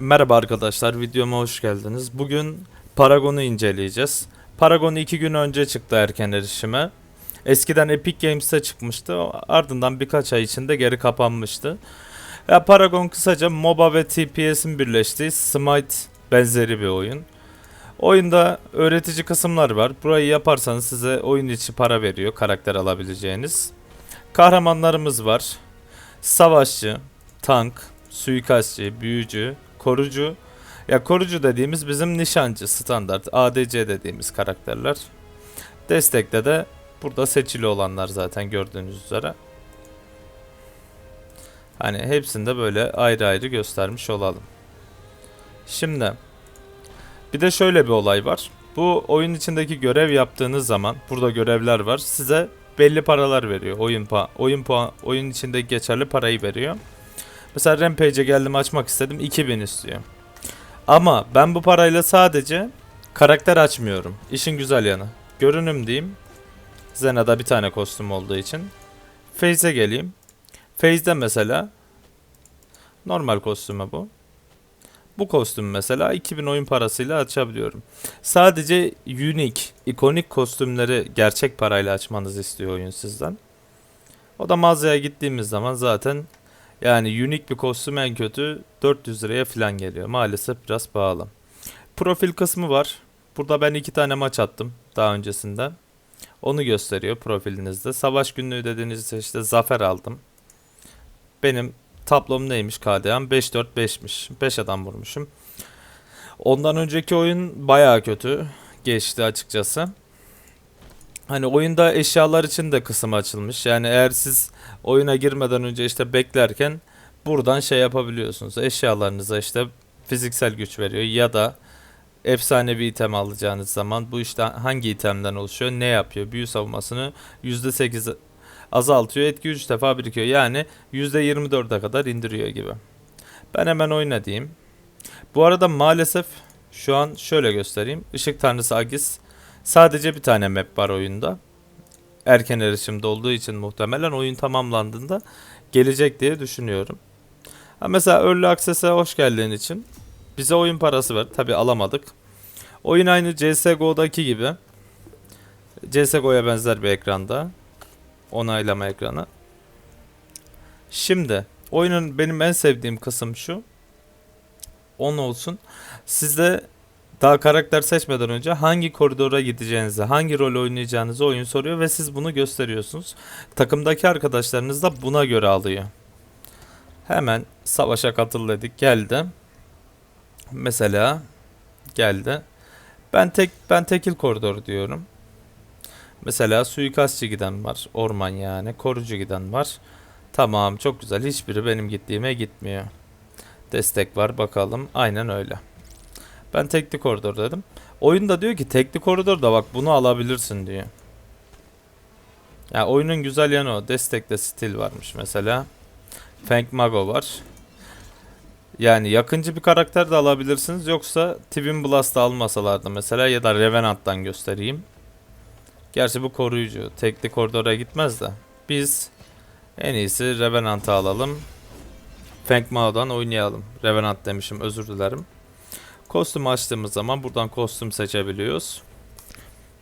Merhaba arkadaşlar, videoma hoş geldiniz. Bugün Paragon'u inceleyeceğiz. Paragon 2 gün önce çıktı erken erişime. Eskiden Epic Games'te çıkmıştı, ardından birkaç ay içinde geri kapanmıştı. Ya Paragon kısaca MOBA ve TPS'in birleştiği Smite benzeri bir oyun. Oyunda öğretici kısımlar var. Burayı yaparsanız size oyun içi para veriyor, karakter alabileceğiniz. Kahramanlarımız var. Savaşçı, tank, suikastçı, büyücü, korucu. Ya korucu dediğimiz bizim nişancı standart ADC dediğimiz karakterler. Destekte de burada seçili olanlar zaten gördüğünüz üzere. Hani hepsinde böyle ayrı ayrı göstermiş olalım. Şimdi bir de şöyle bir olay var. Bu oyun içindeki görev yaptığınız zaman burada görevler var. Size belli paralar veriyor. Oyun pa oyun puan oyun içinde geçerli parayı veriyor. Mesela Rampage'e geldim açmak istedim 2000 istiyor. Ama ben bu parayla sadece karakter açmıyorum. İşin güzel yanı. Görünüm diyeyim. Zena'da bir tane kostüm olduğu için. Phase'e geleyim. Phase'de mesela normal kostümü bu. Bu kostüm mesela 2000 oyun parasıyla açabiliyorum. Sadece unique, ikonik kostümleri gerçek parayla açmanızı istiyor oyun sizden. O da mağazaya gittiğimiz zaman zaten yani unique bir kostüm en kötü 400 liraya falan geliyor. Maalesef biraz pahalı. Profil kısmı var. Burada ben iki tane maç attım daha öncesinde. Onu gösteriyor profilinizde. Savaş günlüğü dediğinizde işte zafer aldım. Benim tablom neymiş KDA'm? 5-4-5'miş. 5 adam vurmuşum. Ondan önceki oyun bayağı kötü geçti açıkçası. Hani oyunda eşyalar için de kısım açılmış. Yani eğer siz oyuna girmeden önce işte beklerken buradan şey yapabiliyorsunuz. Eşyalarınıza işte fiziksel güç veriyor ya da efsanevi item alacağınız zaman bu işte hangi itemden oluşuyor, ne yapıyor? Büyü savunmasını %8 azaltıyor, etki 3 defa birikiyor. Yani %24'e kadar indiriyor gibi. Ben hemen oyna diyeyim. Bu arada maalesef şu an şöyle göstereyim. Işık Tanrısı Agis sadece bir tane map var oyunda. Erken erişimde olduğu için muhtemelen oyun tamamlandığında gelecek diye düşünüyorum. Ha mesela Early Access'e hoş geldiğin için bize oyun parası ver. Tabi alamadık. Oyun aynı CSGO'daki gibi. CSGO'ya benzer bir ekranda. Onaylama ekranı. Şimdi oyunun benim en sevdiğim kısım şu. 10 olsun. Sizde daha karakter seçmeden önce hangi koridora gideceğinizi, hangi rol oynayacağınızı oyun soruyor ve siz bunu gösteriyorsunuz. Takımdaki arkadaşlarınız da buna göre alıyor. Hemen savaşa katıl dedik. Geldi. Mesela geldi. Ben tek ben tekil koridor diyorum. Mesela suikastçı giden var. Orman yani. Korucu giden var. Tamam çok güzel. Hiçbiri benim gittiğime gitmiyor. Destek var bakalım. Aynen öyle. Ben tekli koridor dedim. Oyun da diyor ki tekli koridor da bak bunu alabilirsin diyor. Ya oyunun güzel yanı o. Destekte stil varmış mesela. Feng Mago var. Yani yakıncı bir karakter de alabilirsiniz. Yoksa Twin Blast'ı almasalardı mesela ya da Revenant'tan göstereyim. Gerçi bu koruyucu. Tekli koridora gitmez de. Biz en iyisi Revenant'ı alalım. Feng Mao'dan oynayalım. Revenant demişim özür dilerim. Kostüm açtığımız zaman buradan kostüm seçebiliyoruz.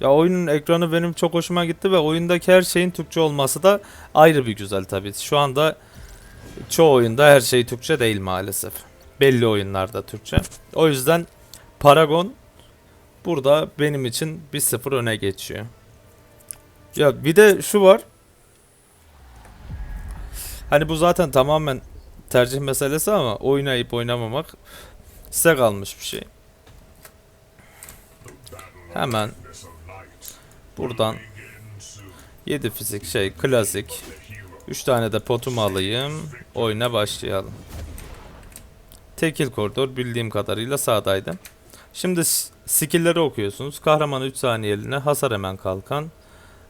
Ya oyunun ekranı benim çok hoşuma gitti ve oyundaki her şeyin Türkçe olması da ayrı bir güzel tabii. Şu anda çoğu oyunda her şey Türkçe değil maalesef. Belli oyunlarda Türkçe. O yüzden Paragon burada benim için 1-0 öne geçiyor. Ya bir de şu var. Hani bu zaten tamamen tercih meselesi ama oynayıp oynamamak size kalmış bir şey. Hemen buradan 7 fizik şey klasik 3 tane de potumu alayım. Oyuna başlayalım. Tekil koridor bildiğim kadarıyla sağdaydı. Şimdi skill'leri okuyorsunuz. Kahraman 3 saniyeliğine hasar hemen kalkan.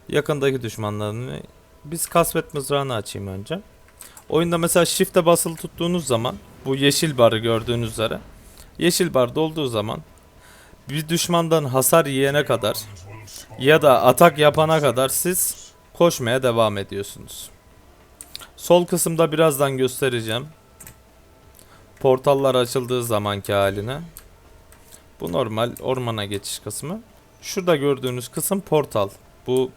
Yakındaki düşmanlarını biz kasvet mızrağını açayım önce. Oyunda mesela shift'e basılı tuttuğunuz zaman bu yeşil barı gördüğünüz üzere yeşil bar dolduğu zaman bir düşmandan hasar yiyene kadar ya da atak yapana kadar siz koşmaya devam ediyorsunuz. Sol kısımda birazdan göstereceğim. portallar açıldığı zamanki haline. Bu normal ormana geçiş kısmı. Şurada gördüğünüz kısım portal. Bu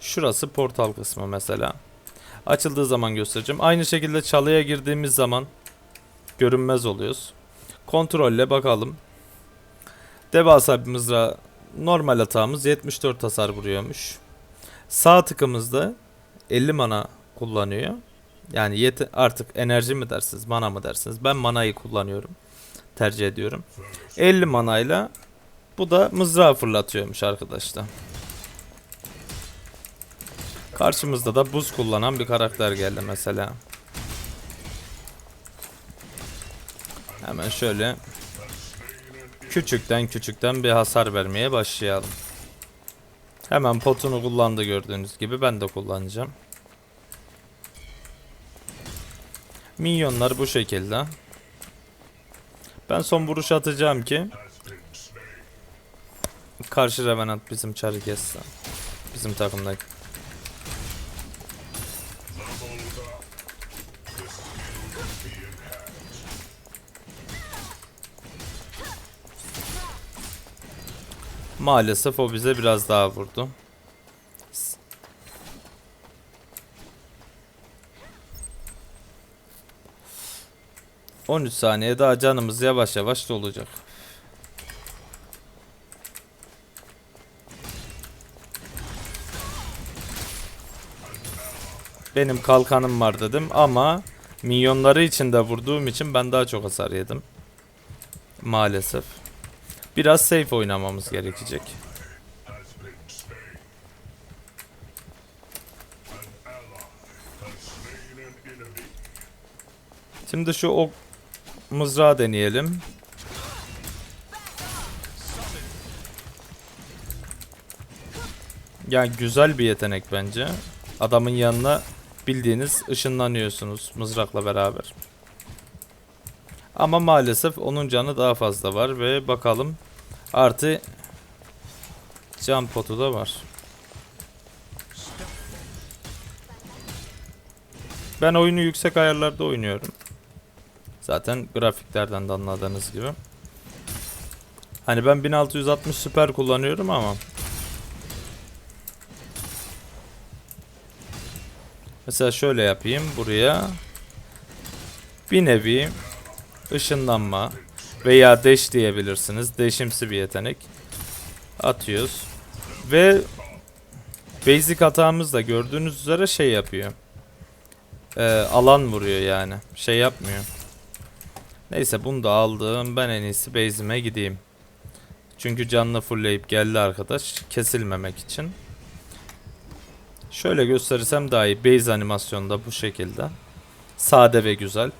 şurası portal kısmı mesela. Açıldığı zaman göstereceğim. Aynı şekilde çalıya girdiğimiz zaman görünmez oluyoruz. Kontrolle bakalım. Devasa bir normal atağımız 74 hasar vuruyormuş. Sağ tıkımızda 50 mana kullanıyor. Yani yet artık enerji mi dersiniz, mana mı dersiniz? Ben manayı kullanıyorum. Tercih ediyorum. 50 manayla bu da mızrağı fırlatıyormuş arkadaşlar. Karşımızda da buz kullanan bir karakter geldi mesela. Hemen şöyle küçükten küçükten bir hasar vermeye başlayalım. Hemen potunu kullandı gördüğünüz gibi ben de kullanacağım. Minyonlar bu şekilde. Ben son vuruş atacağım ki karşı Revenant bizim çarı kesse. Bizim takımdaki. Maalesef o bize biraz daha vurdu. 13 saniye daha canımız yavaş yavaş dolacak. Benim kalkanım var dedim ama minyonları içinde vurduğum için ben daha çok hasar yedim. Maalesef. Biraz safe oynamamız gerekecek. Şimdi şu ok mızrağı deneyelim. Yani güzel bir yetenek bence. Adamın yanına bildiğiniz ışınlanıyorsunuz mızrakla beraber. Ama maalesef onun canı daha fazla var ve bakalım artı can potu da var. Ben oyunu yüksek ayarlarda oynuyorum. Zaten grafiklerden de anladığınız gibi. Hani ben 1660 süper kullanıyorum ama Mesela şöyle yapayım buraya bir nevi ışınlanma veya deş diyebilirsiniz. Deşimsi bir yetenek. Atıyoruz. Ve basic hatamız da gördüğünüz üzere şey yapıyor. Ee, alan vuruyor yani. Şey yapmıyor. Neyse bunu da aldım. Ben en iyisi base'ime gideyim. Çünkü canlı fullleyip geldi arkadaş. Kesilmemek için. Şöyle gösterirsem daha iyi. Base animasyonda bu şekilde. Sade ve güzel.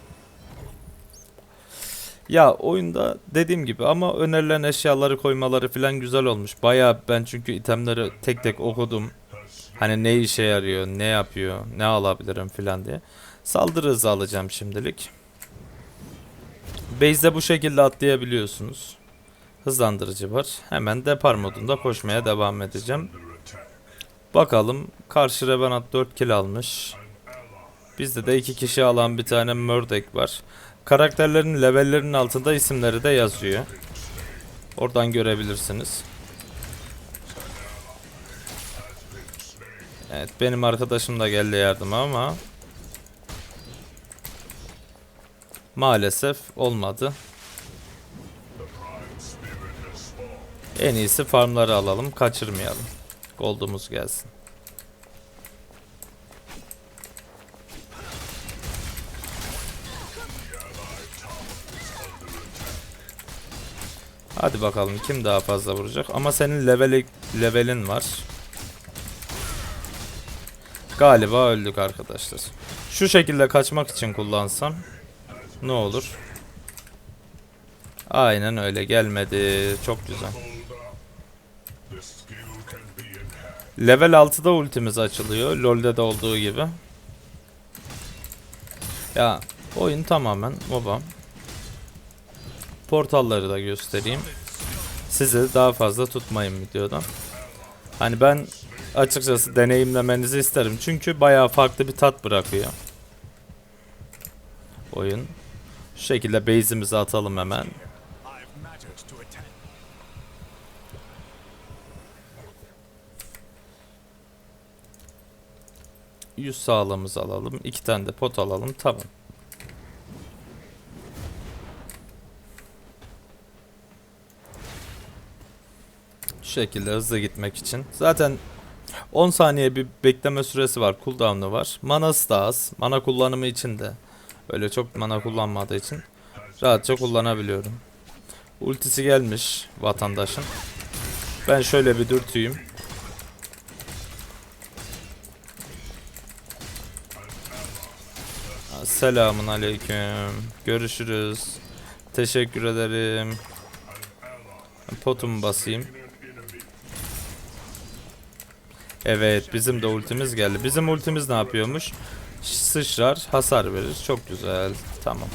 Ya oyunda dediğim gibi ama önerilen eşyaları koymaları falan güzel olmuş. Baya ben çünkü itemleri tek tek okudum. Hani ne işe yarıyor, ne yapıyor, ne alabilirim falan diye. Saldırı hızı alacağım şimdilik. Base'de bu şekilde atlayabiliyorsunuz. Hızlandırıcı var. Hemen depar modunda koşmaya devam edeceğim. Bakalım karşı Revenant 4 kill almış. Bizde de 2 kişi alan bir tane Murdoch var. Karakterlerin levellerinin altında isimleri de yazıyor. Oradan görebilirsiniz. Evet benim arkadaşım da geldi yardıma ama maalesef olmadı. En iyisi farmları alalım kaçırmayalım. Gold'umuz gelsin. Hadi bakalım kim daha fazla vuracak ama senin leveli, levelin var. Galiba öldük arkadaşlar. Şu şekilde kaçmak için kullansam ne olur? Aynen öyle gelmedi. Çok güzel. Level 6'da ultimiz açılıyor. LoL'de de olduğu gibi. Ya oyun tamamen MOBA. Portalları da göstereyim. Sizi daha fazla tutmayın videodan. Hani ben açıkçası deneyimlemenizi isterim. Çünkü bayağı farklı bir tat bırakıyor. Oyun. Şu şekilde base'imizi atalım hemen. 100 sağlığımızı alalım. 2 tane de pot alalım. Tamam. Şekilde hızlı gitmek için. Zaten 10 saniye bir bekleme süresi var. Cooldown'u var. Manası da az. Mana kullanımı için de öyle çok mana kullanmadığı için rahatça kullanabiliyorum. Ultisi gelmiş vatandaşın. Ben şöyle bir dürtüyüm. Selamun aleyküm. Görüşürüz. Teşekkür ederim. Potumu basayım. Evet bizim de ultimiz geldi. Bizim ultimiz ne yapıyormuş? Sıçrar, hasar verir. Çok güzel. Tamam.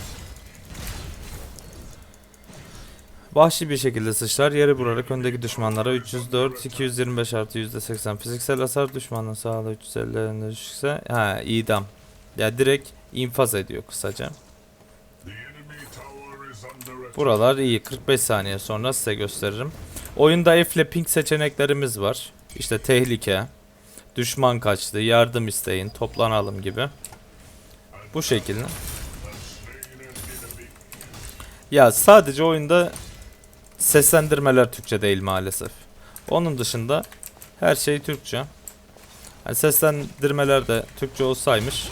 Vahşi bir şekilde sıçrar. Yere vurarak öndeki düşmanlara 304, 225 artı %80 fiziksel hasar düşmanın sağlığı 350 önüne düşükse ha idam. Ya direkt infaz ediyor kısaca. Buralar iyi. 45 saniye sonra size gösteririm. Oyunda F ile ping seçeneklerimiz var. İşte tehlike, düşman kaçtı, yardım isteyin, toplanalım gibi. Bu şekilde. Ya sadece oyunda seslendirmeler Türkçe değil maalesef. Onun dışında her şey Türkçe. Yani seslendirmeler de Türkçe olsaymış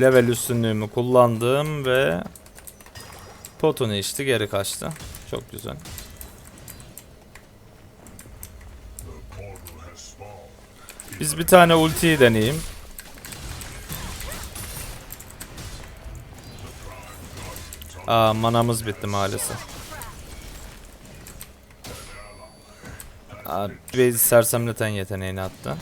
level üstünlüğümü kullandım ve potunu içti geri kaçtı. Çok güzel. Biz bir tane ultiyi deneyeyim. Aa manamız bitti maalesef. Aa, bir sersemleten yeteneğini attı.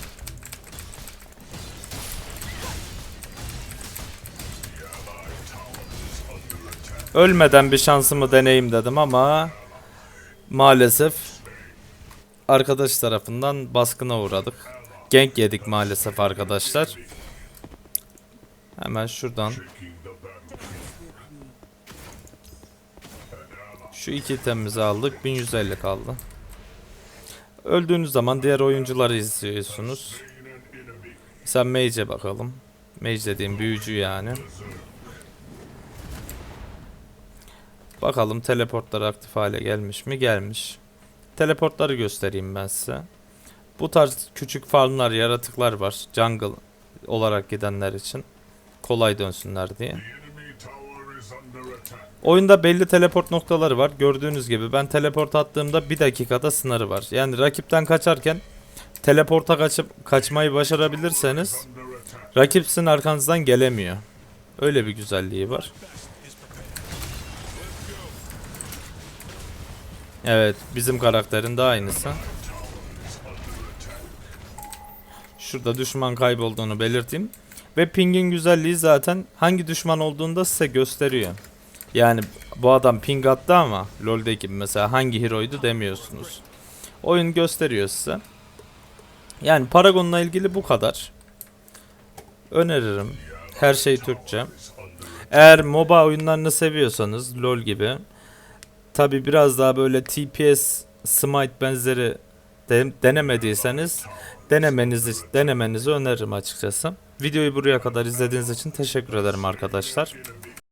Ölmeden bir şansımı deneyim dedim ama maalesef arkadaş tarafından baskına uğradık. Gank yedik maalesef arkadaşlar. Hemen şuradan şu iki itemimizi aldık. 1150 kaldı. Öldüğünüz zaman diğer oyuncuları izliyorsunuz. Mesela Mage'e bakalım. Mage dediğim büyücü yani. Bakalım teleportlar aktif hale gelmiş mi? Gelmiş. Teleportları göstereyim ben size. Bu tarz küçük farmlar, yaratıklar var. Jungle olarak gidenler için. Kolay dönsünler diye. Oyunda belli teleport noktaları var. Gördüğünüz gibi ben teleport attığımda bir dakikada sınırı var. Yani rakipten kaçarken teleporta kaçıp kaçmayı başarabilirseniz rakip sizin arkanızdan gelemiyor. Öyle bir güzelliği var. Evet, bizim karakterin de aynısı. Şurada düşman kaybolduğunu belirteyim. Ve pingin güzelliği zaten hangi düşman olduğunu da size gösteriyor. Yani bu adam ping attı ama LoL'deki mesela hangi hero'ydu demiyorsunuz. Oyun gösteriyor size. Yani Paragon'la ilgili bu kadar. Öneririm. Her şey Türkçe. Eğer MOBA oyunlarını seviyorsanız LoL gibi Tabi biraz daha böyle TPS Smite benzeri de- denemediyseniz denemenizi denemenizi öneririm açıkçası. Videoyu buraya kadar izlediğiniz için teşekkür ederim arkadaşlar.